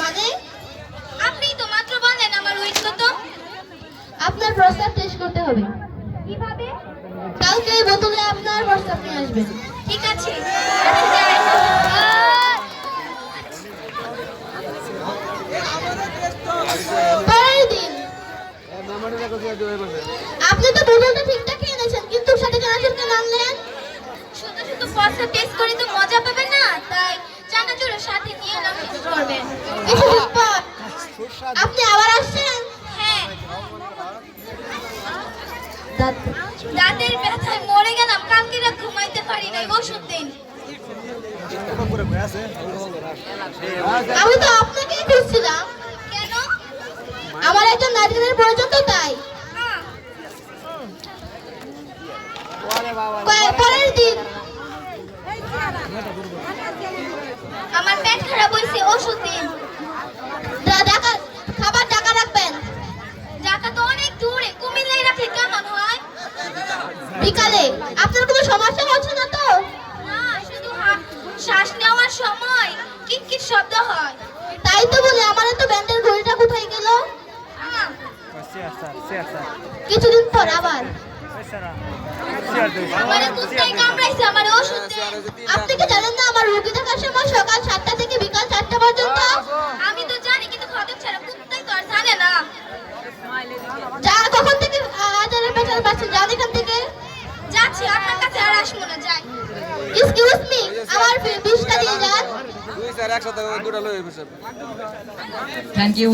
মানে? আপনি তো মাত্র বললেন আমার ওয়েট কত। আপনার প্রস্তাব টেস্ট করতে হবে। কীভাবে? কালকে বোতলে আপনার প্রস্তাব নিয়ে আসবেন। ঠিক আছে। আচ্ছা, আপনি তো বোতলটা ঠিকঠাক এনেছেন কিন্তু সাথে কেন আনলেন শুধু শুধু পয়সা টেস্ট করে তো মজা পাবে না তাই চানাচুরের সাথে নিয়ে এলাম টেস্ট করবেন কিছুদিন পর আপনি আবার আসছেন? হ্যাঁ। দাঁতের ব্যথায় মরে গেলাম কালকে রাত ঘুমাইতে পারি নাই ওষুধ দিন। আমি তো আপনাকেই খুঁজছিলাম। কেন? আমার একজন নারকেলের প্রয়োজন তো তাই। পরের দিন। আমার পেট খারাপ হয়েছে ওষুধ দিন। অনেক দূরে কুমিল্লায় রাখলে কেমন হয় বিকালে আপনার কোনো সমস্যা হচ্ছে না তো না শুধু হা- শ্বাস নেওয়ার সময় কিটকিট শব্দ হয় তাই তো বলি আমার তো ব্যান্ডের ঘড়িটা কোথায় গেল কিছুদিন পর আবার আমারে কুত্তায় কামড়াইছে আমার ওষুধ দেন আপনি কি জানেন না আমার রুগী থাকার সময় সকাল সাতটা থেকে বিকাল চারটা পর্যন্ত আমি তো জানি কিন্তু খদক ছাড়া কুত্তাই তো আর জানে না যা কখন থেকে আজারের পেছনে পাচ্ছেন যান এখান থেকে। যাচ্ছি আপনার কাছে আর আসব না যাই। এক্সকিউজ মি আমার বিষটা দিয়ে যান। দুই চার একসাথে দুটা থ্যাংক ইউ